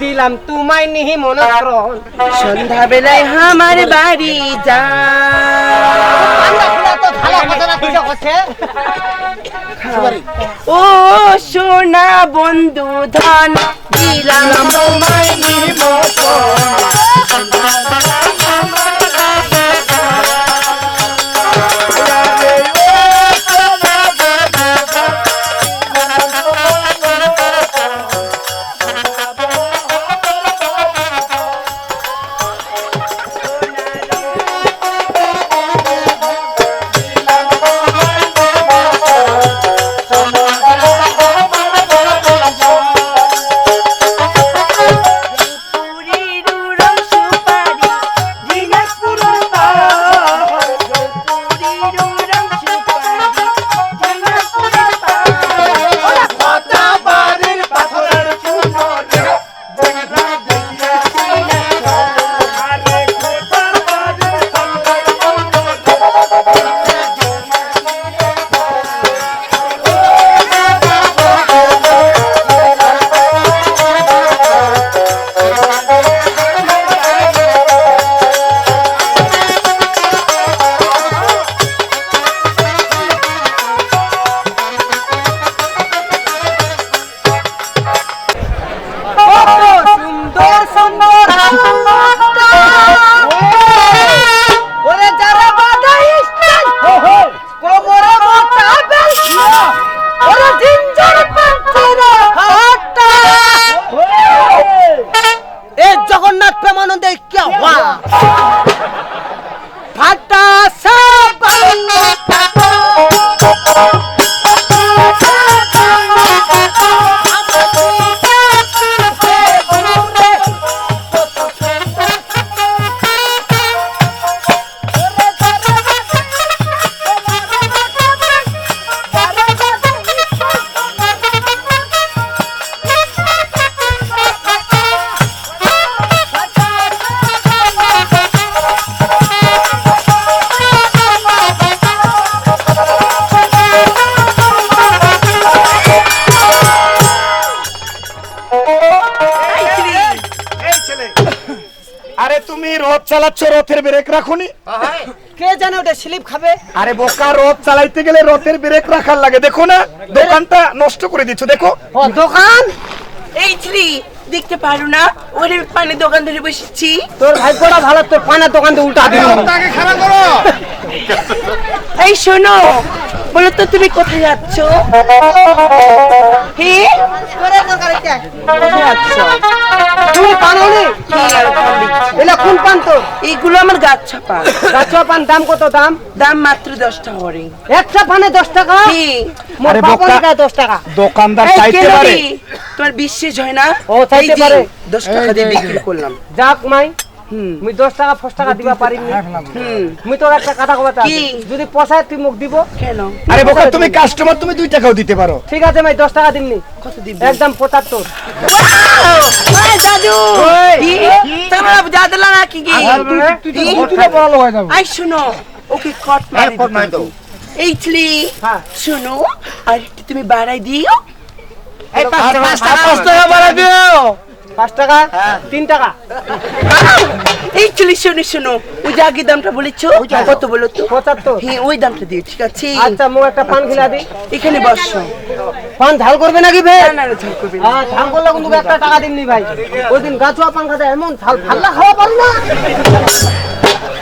দিলাম তোমায় নিহি মনক্রণ সন্ধ্যা বেলায় আমার বাড়ি যা। ও সোনা বন্ধু ধন দিলাম তোমায় পুরীর Bye. রাখুনি। কে জানে ওটা স্লিপ খাবে? আরে বোকা রথ চালাইতে গেলে রথের ব্রেক রাখার লাগে। দেখো না দোকানটা নষ্ট করে দিচ্ছ দেখো। ও দোকান? এই ছেলে দেখতে পারো না ওরে পানি দোকান ধরে বসেছি। তোর ভাগ্যটা ভালো তোর পানের দোকান দিয়ে উল্টা দিল তাকে খারাপ করো। এই শোনো বলো তো তুমি কোথায় যাচ্ছ? তুমি এলা কোন পান তো? এইগুলো আমার গাছ ছাপা গাছ পান দাম কত দাম? দাম মাত্র দশটা হরে একটা পানে দশ টাকা? কি মোর আরে বোকা। দশ টাকা। দোকানদার এই চাইতে পারে। তোমার বিশ্বাস হয় না? ও, চাইতে পারে। দশ টাকা দিয়ে বিক্রি করলাম। যাক মাই। মুই দশ টাকা ফস টাকা দিবা পারিনি। হুম। মুই তোর একটা কথা কবা যদি পোষায় তুই মুখ দিব। কেন? আরে বোকা তুমি কাস্টমার তুমি দুই টাকাও দিতে পারো। ঠিক আছে মাই দশ টাকা দিমনি। কত দিবি? একদম পঁচাত্তর। ওই দাদু কি? তোমরা দাদলা না কি কি? হয়ে? যাবে। আই শুনো ওকে কট মারি দিতে। এই ছেলে হ্যাঁ। শুনো আর তুমি বাড়াই দিও। পাঁচ টাকা বাড়া দিও। পাঁচ টাকা? তিন টাকা? এই ছেলে শোনো শোনো। ওই যে আগে দামটা বলেছ? কত বলো তো? পঁচাত্তর। হ্যাঁ ওই দামটা দিও ঠিক আছে? আচ্ছা মুখ একটা পান খিলা দি। এখানে বসো। পান ঝাল করবে নাকি বে? না না না, ঝাল করবে হ্যাঁ ঝাল করলে কিন্তু একটা টাকা দিমনি ভাই। ওই দিন গাছুয়া পান খাতে এমন ঝাল ভাল্লা খাওয়া পারি না।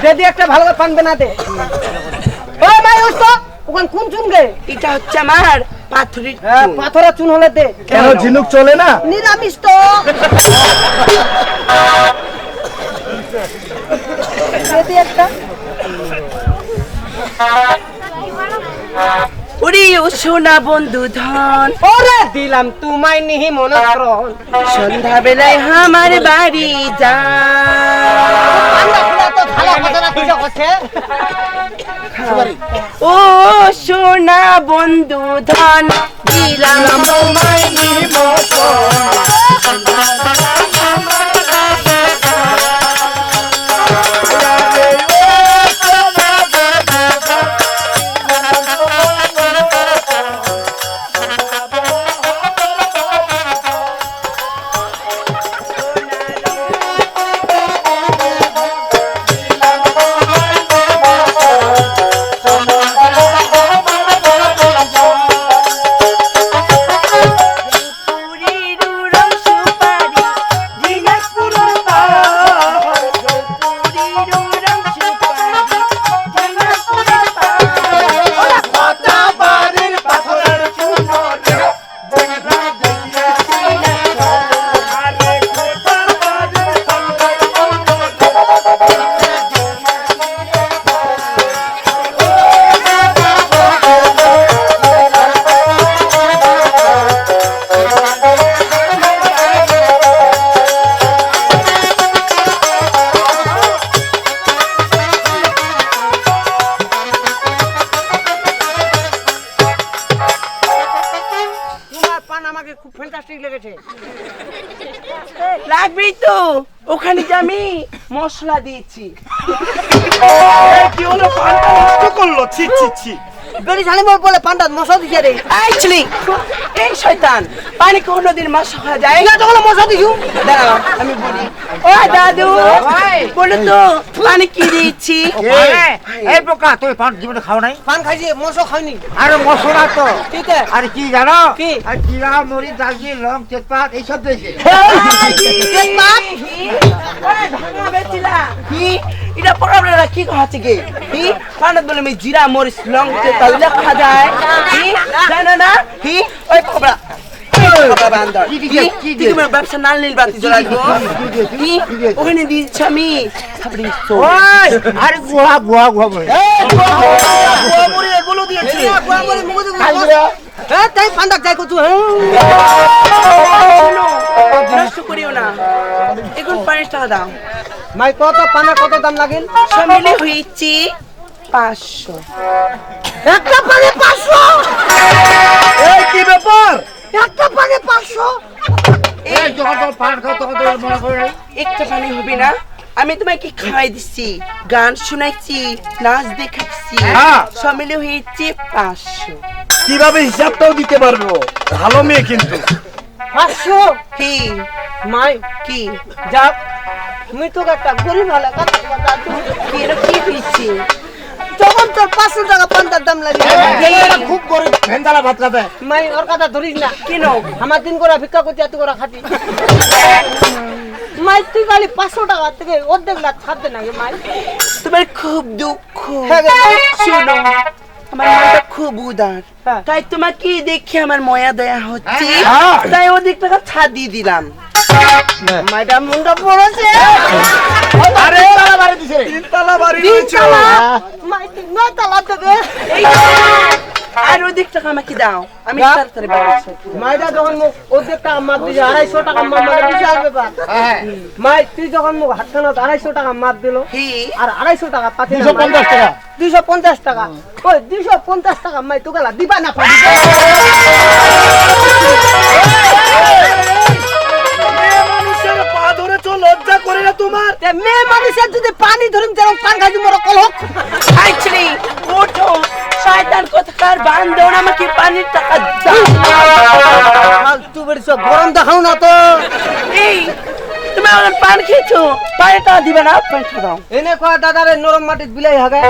যদি একটা ভালো করে পান বেনা দে। ওই ভাই তো। ওখান কোন চুন গে এটা হচ্ছে আমার পাথরের হ্যাঁ, চুন। পাথরের চুন হলে দে। কেন ঝিনুক চলে না? নিরামিষ তো। একটা। ওরে ও সোনা বন্ধু ধন। ওরে দিলাম তোমায় নিহি মনক্রণ সন্ধ্যা বেলায় আমার বাড়ি যা ও সোনা বন্ধু ধন দিলাম তোমায় লেগেছে লাগবেই তো। ওখানে যে আমি মশলা দিয়েছি। কি হলো? করল? ছি ছি ছি। বেরি শালি মোর বলে পান্ডা মশা দিছে রে। Actually, এই শয়তান পানি মাছ খাওয়া যায়? না তখন মশা দিছু। দাঁড়াও আমি বলি। ও দাদু বলো তো পানি কি দিয়েছি? এই পোকা তুই পান জীবনে খাও নাই? পান খাইছি মশা খাইনি। আরে মশলা তো। ঠিক আছে আরে কি জানো? কি? আর জিরা মরিচ দালচিনি লং তেজপাত এইসব দিয়েছে। এটা পড়াবলা কি গে হি পানত বলে আমি জিরা মরিচ লং তে যায় হি জানো না ওই পড়া কি দিয়েছে? কি দিয়েছে? ব্যবসা নাল নীল বাতি জ্বলাই দিব হি ওখানে দিচ্ছি আমি সাবরি ওই আরে গুহা গুহা গুহা বলে এগুলো দিয়েছে হ্যাঁ তাই পান্ডা যাই কচু নষ্ট করিও না এখন পানিশ টাকা দাও মাই কত পানা কত দাম লাগিল সব মিলে হয়েছে পাঁচশো। একটা পানে পাঁচশো? এই কি ব্যাপার? একটা পানে পাঁচশো? এই যখন পান খাও তখন তোর মনে করে একটা পানি হবে না? আমি তোমাকে খাওয়াই দিচ্ছি গান শোনাইছি নাচ দেখাচ্ছি হ্যাঁ। সব মিলে হয়েছে পাঁচশো। কীভাবে হিসাবটাও দিতে পারব? ভালো মেয়ে কিন্তু। পাঁচশো? কি? মাই কি? যাক তুমি তো একটা গরিব ভালো কথা কি? দিচ্ছি তখন তোর পাঁচশো টাকা পান্তার দাম লাগে খুব গরিব। ভেন্দালা ভাত খাবে। মাই ওর কথা ধরিস না। কেন আমার দিন করে ভিক্ষা করতে এত করে খাতি মাই তুই খালি পাঁচশো টাকা থেকে অর্ধেক লাখ ছাড়তে নাকি মাই? তোমার খুব দুঃখ। হ্যাঁ শুনো আমার মনটা খুব উদার। হ্যাঁ। তাই তোমাকে দেখে আমার ময়া দয়া হচ্ছে। হ্যাঁ। তাই ওদিক টাকা ছাড় দিয়ে দিলাম। মাইটা মুন্ডা পড়েছে। আরে তালা বাড়ি দিছে তিনতলা বাড়ি তিন তালা? মাই তিন নয় তালা দেবে আর ওদিক টাকা আমাকে দাও। আমি। তাড়াতাড়ি বাড়ি আসব। মাইটা যখন মুখ অর্ধেক টাকা মাপ দিছে আড়াইশো টাকা মাপ মানে বিশাল ব্যাপার। হ্যাঁ। মাই তুই যখন মুখ হাতখানা আড়াইশো টাকা মাপ দিল আর আড়াইশো টাকা পাতি দুশো পঞ্চাশ টাকা। দুইশো পঞ্চাশ টাকা। ওই দুইশো পঞ্চাশ টাকা মাই তো গেলা দিবা না পারি মেয়ে মানুষের যদি পানি ধরিম তেরম পান খাইছি মোর কলক আইছরি ওঠো শয়তান কোথাকার বান্দর আমাকে পানির টাকা দাও। ফালতু বেরিয়েছ গরম দেখাও না তো। এই তুমি আমার পান খেয়েছো পানি টাকা দিবে না পানি দাও। এনে কয় দাদারে নরম মাটিত বিলাই হাগে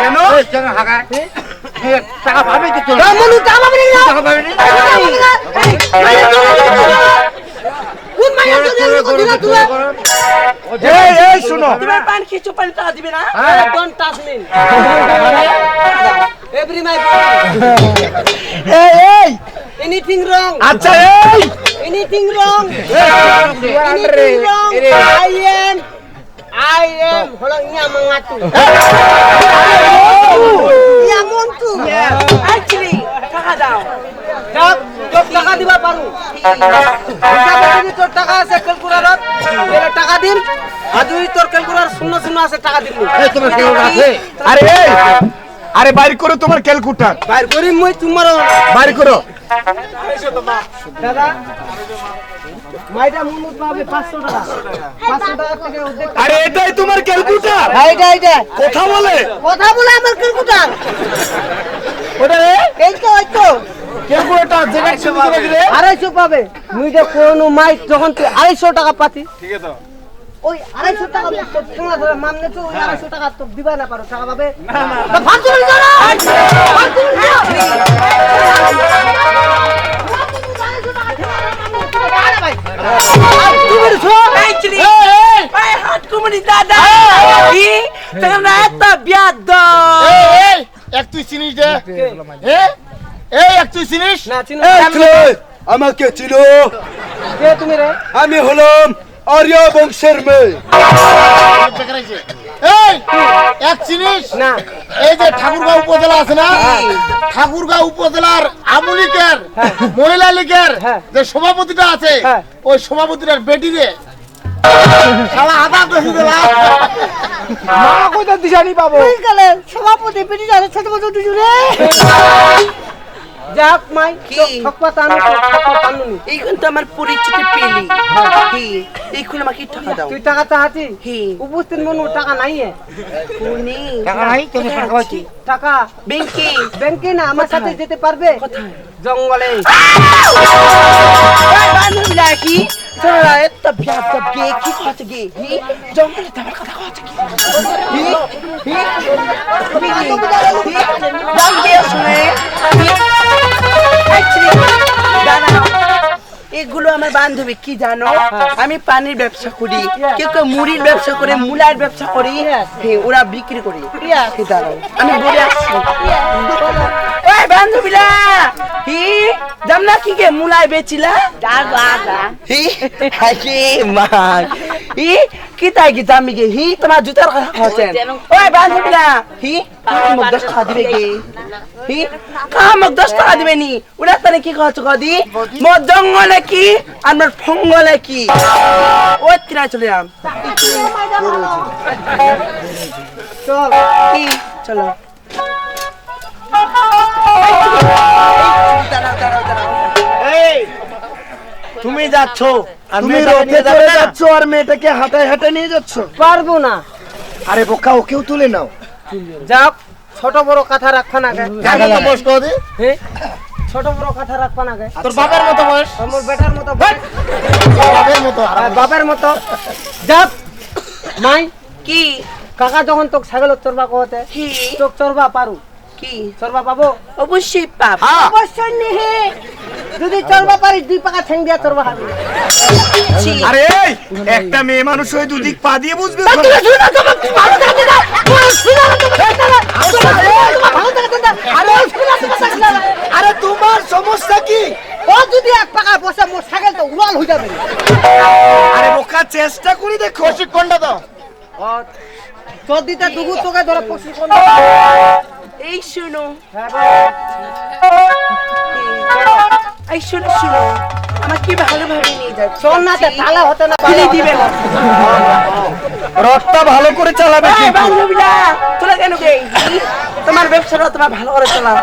কেন? জায়গা হাগায়? টাকা মনু টাকা না? টাকা না? কোন তুই এই এই শুনো। তুমি পান খেয়েছো পানি টাকা দিবে না। Don't touch me every my এই এই। এনিথিং রং আচ্ছা এই। Anything wrong anything wrong I am I am হলো ইয়া মাঙ্গাতু ইয়া মন্টু। আইছরি টাকা দাও। যাক তোর টাকা দিবা পারু। হিসাবে তোর টাকা আছে টাকা দিন। আর যদি তোর ক্যালকুলেটর শূন্য শূন্য আছে টাকা আরে বাইর করো তোমার ক্যালকুটার বাইর করি মই তোমার বাইর করো। দাদা মাইটা মুমুত পাবে টাকা। পাঁচশো টাকা। থেকে অর্ধেক আরে এটাই তোমার ক্যালকুটার এইটা এইটা কথা বলে। কথা বলে আমার ক্যালকুটার ওটা এই তো এই তো। ক্যালকুলেটর যেটা শুরু করে দিলে? আড়াইশো পাবে। মুই যে কোনো মাইক যখন তুই আড়াইশো টাকা পাতি। ঠিক আছে। ওই আড়াইশো টাকা ঠেঙা ধরে মামনে তো ওই আড়াইশো টাকা তো দিবা না পারো টাকা পাবে? না! না! আমাকে চিনো। কে তুমি রে? আমি হলাম আর্য বংশের মেয়ে। এই এক চিনিস? না। এই যে ঠাকুরগাঁও উপজেলা আছে না? ঠাকুরগাঁও উপজেলার আমুলিকের মহিলা লীগের হ্যাঁ। যে সভাপতিটা আছে হ্যাঁ। ওই সভাপতিটার বেটি রে শালা আদা বেশি দিলা মা কোথা দিশানি পাবো। সভাপতি বেটি ছোট দুজনে। যাক মাই কি? ঠকপা তানু এইখান তো আমার পরিচিত পেলি। হি এইখানে আমাকে টাকা দাও। তুই টাকা চাহাছি হি উপস্থিত মনু টাকা নাই এ। কোনি টাকা নাই তুমি টাকা পাচ্ছি। টাকা? ব্যাংকে। ব্যাংকে না আমার সাথে যেতে পারবে? কোথায়? জঙ্গলে। কি? তোরা এত ব্যাপ ব্যাপ গে কি কথা গে হি? জঙ্গলে তোমার কথা কথা কি? হি? হি? হি? এগুলো আমার বান্ধবী কি জানো? আমি পানির ব্যবসা করি। কেউ কেউ মুড়ির ব্যবসা করে মুলার ব্যবসা করি। ওরা বিক্রি করি। দাঁড়াও, আমি বলে আসছি। বান্ধবীরা! হি যাম না কি গে মুলাই বেচিলা? হি কি তাই কি জামি গে হি তোমার জুতার কথা খাওয়াছেন ওই বান্ধবীরা হি মোক দশ টাকা দিবে গে হি কা মোক দশ টাকা দিবে নি ওরা তানে কি খাওয়াছো কদি মোর জঙ্গলে কি আর মোর ফঙ্গলে কি ও তিরা চলে যাম চল কি চলো দাঁড়াও দাঁড়াও দাঁড়াও তুমি যাচ্ছ আর তুমি নিয়ে চড়ে যাচ্ছ আর মেয়েটাকে হাঁটায় হাঁটায় নিয়ে যাচ্ছ? পারব না। আরে বোকা ওকেও তুলে নাও। যাক ছোট বড় কথা রাখবা না গে টাকা তো বস করে দে। হে? ছোট বড় কথা রাখবা না গে তোর বাপের মতো বয়স। আমার বেটার মতো বয়স, বাপের মতো। বাপের মতো। যাক মাই কি? কাকা যখন তোকে ছাগল চরবা কহতে কি? তোকে চরবা পারু কি? চরবা পাবো অবশ্যই পাপ অবশ্যই নিহে। যদি চরবা পারিস দুই পাকা ঠেং দিয়া চরবা খাবি আরে একটা মেয়ে মানুষ হয়ে দুদিক পা দিয়ে বুঝবে আরে তোমার সমস্যা কি? ও যদি এক পাকা বসে মোর ছাগল তো উড়াল হয়ে যাবে। আরে বোকা চেষ্টা করি দেখো। প্রশিক্ষণটা তো তোর দিতে দুগু তোকে ধরে প্রশিক্ষণ এই শুনো। হ্যাঁ, এই শুনো শুনো। আমার কি ভালোভাবে নিয়ে যাচ্ছে? চল না তে তাহলে হতে না ফেলে দিবে না। রথটা ভালো করে চালাবে এই বান্ধবীরা তোরা কেন গে? তোমার ব্যবসাটা তোমার ভালো করে চালাও।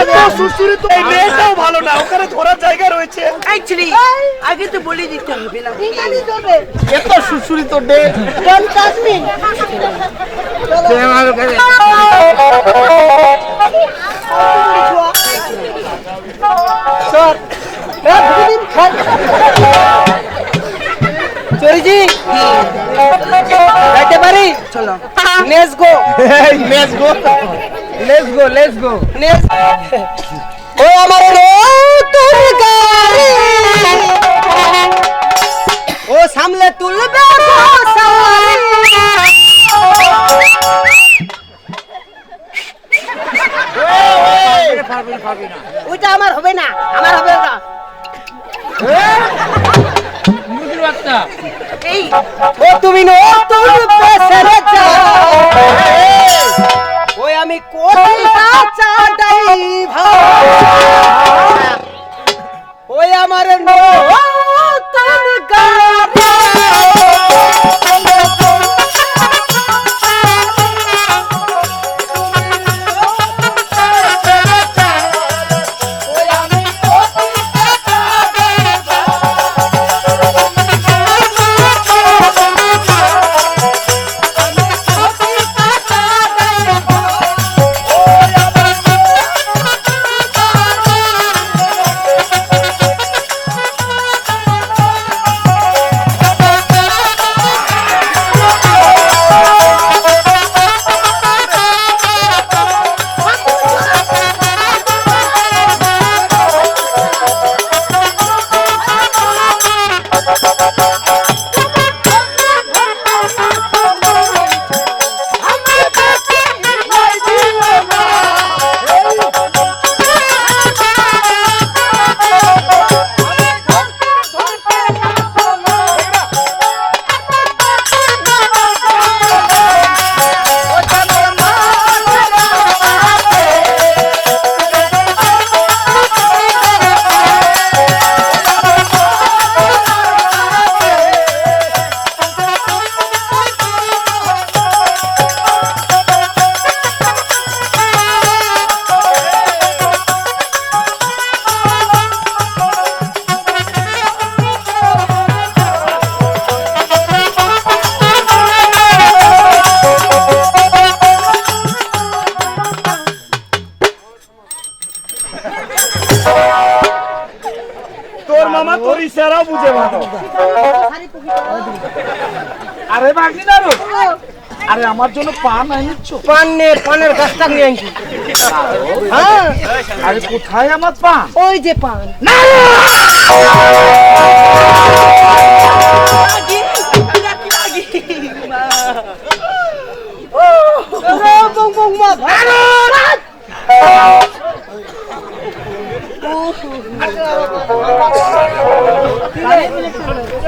এত সুসুরি তো এই মেয়েটাও ভালো না ওখানে ধরার জায়গা রয়েছে। Actually, আগে তো বলে দিতে হবে না। এত ডে চরিজি। যাইতে পারি? চলো। Let's go. Let's go. Let's go let's go ও আমার নতুন গাড়ি। ও সামলে তুলবে ওইটা আমার হবে না আমার হবে না। এই ও তুমি নতুন পেছনে যাও কোটি কাঁচা ড্রাইভার ওই আমার নতুন গাড়ি। তোর বুঝে ভালো আরে ভাগ্নি না রো। আরে আমার জন্য পান আনিচ্ছ পান নে পানের গাছটা নিয়ে আনছি হ্যাঁ আরে কোথায় আমার পান ওই যে পান বং বং ভারত